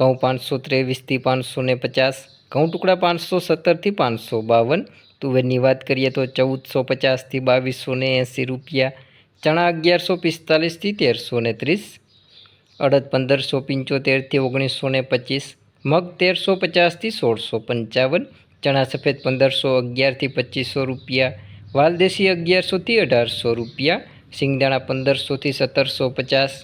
ઘઉં પાંચસો ત્રેવીસથી પાંચસો ને પચાસ, ઘઉં ટુકડા પાંચસો સત્તરથી પાંચસો બાવન, તુવેરની વાત કરીએ તો ચૌદસો પચાસથી બાવીસો ને એંસી રૂપિયા, ચણા અગિયારસો પિસ્તાલીસથી તેરસો ને ત્રીસ, અડદ પંદરસો પંચોતેરથી ઓગણીસો ને પચીસ, મગ તેરસો પચાસથી સોળસો પંચાવન, ચણા સફેદ પંદરસો અગિયારથી પચીસો રૂપિયા, વાલદેશી અગિયારસોથી અઢારસો રૂપિયા, સિંગદાણા પંદરસોથી સત્તરસો પચાસ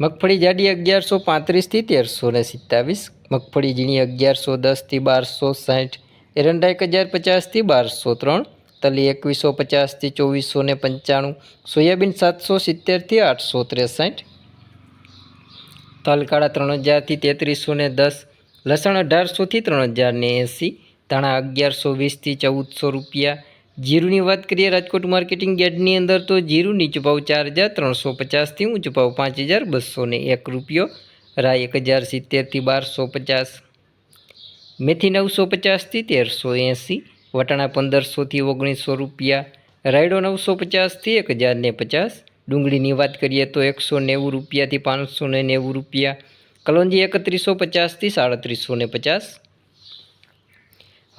મગફળી જાડી અગિયારસો પાંત્રીસથી તેરસો ને સિત્તાવીસ. મગફળી ઝીણી અગિયારસો દસથી બારસો સાઠ. એરંડા એક હજાર પચાસથી બારસો ત્રણ. તલી એકવીસો પચાસથી ચોવીસો ને પંચાણું. સોયાબીન સાતસો સિત્તેરથી આઠસો ત્રેસઠ. તલકાળા ત્રણ હજારથી તેત્રીસો ને દસ. લસણ અઢારસોથી ત્રણ હજાર ને એંસી. ધાણા અગિયારસો વીસથી ચૌદસો રૂપિયા. જીરુની વાત કરીએ રાજકોટ માર્કેટિંગ યાર્ડની અંદર તો જીરું નીચો ચાર હજાર ત્રણસો પચાસથી ઊંચો પાંચ હજાર બસો ને એક રૂપિયો, રાય એક હજાર સિત્તેરથી બારસો પચાસ. મેથી નવસો પચાસથી તેરસો એંસી, વટાણા પંદરસોથી ઓગણીસો રૂપિયા, રાયડો નવસો પચાસથી એક હજાર ને પચાસ, ડુંગળીની વાત કરીએ તો એકસો નેવું રૂપિયાથી પાંચસો ને નેવું રૂપિયા, કલોંજી એકત્રીસો પચાસથી સાડત્રીસો ને પચાસ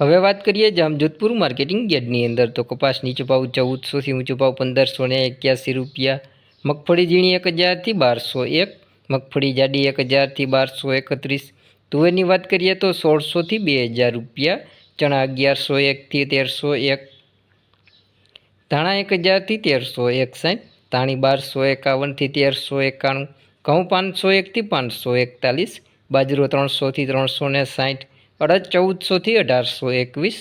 હવે વાત કરીએ જામજોધપુર માર્કેટિંગ યાર્ડની અંદર. તો કપાસ નીચો ભાવ ચૌદસોથી ઊંચો ભાવ પંદરસો ને એક્યાસી રૂપિયા. મગફળી ઝીણી એક હજારથી બારસો એક. મગફળી જાડી એક હજારથી બારસો એકત્રીસ. તુવેરની વાત કરીએ તો સોળસોથી બે હજાર રૂપિયા. ચણા અગિયારસો એકથી તેરસો એક. ધાણા એક હજારથી તેરસો એકસાઠ. ધાણી બારસો એકાવનથી તેરસો એકાણું. ઘઉં પાંચસો એકથી પાંચસો એકતાલીસ. બાજરો ત્રણસોથી ત્રણસો ને સાઠ. અડદ ચૌદસોથી અઢારસો એકવીસ,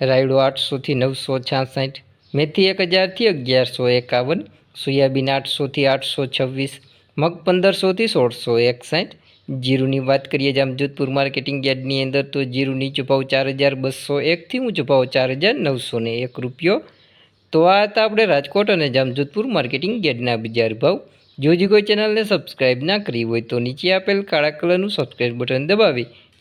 રાયડો આઠસોથી નવસો છાસઠ, મેથી એક હજારથી અગિયારસો એકાવન, સોયાબીન આઠસોથી આઠસો છવ્વીસ, મગ પંદરસોથી સોળસો એકસાઠ. જીરુની વાત કરીએ જામજોધપુર માર્કેટિંગ યાર્ડની અંદર તો જીરું નીચો ભાવ ચાર હજાર બસો એકથી ઊંચો ભાવ ચાર હજાર નવસો ને એક રૂપિયો. તો આ હતા આપણે રાજકોટ અને જામજોધપુર માર્કેટિંગ યાર્ડના બજાર ભાવ. જો હજી કોઈ ચેનલને સબસ્ક્રાઇબ ના કરી હોય તો નીચે આપેલ કાળા કલરનું સબસ્ક્રાઇબ બટન દબાવી.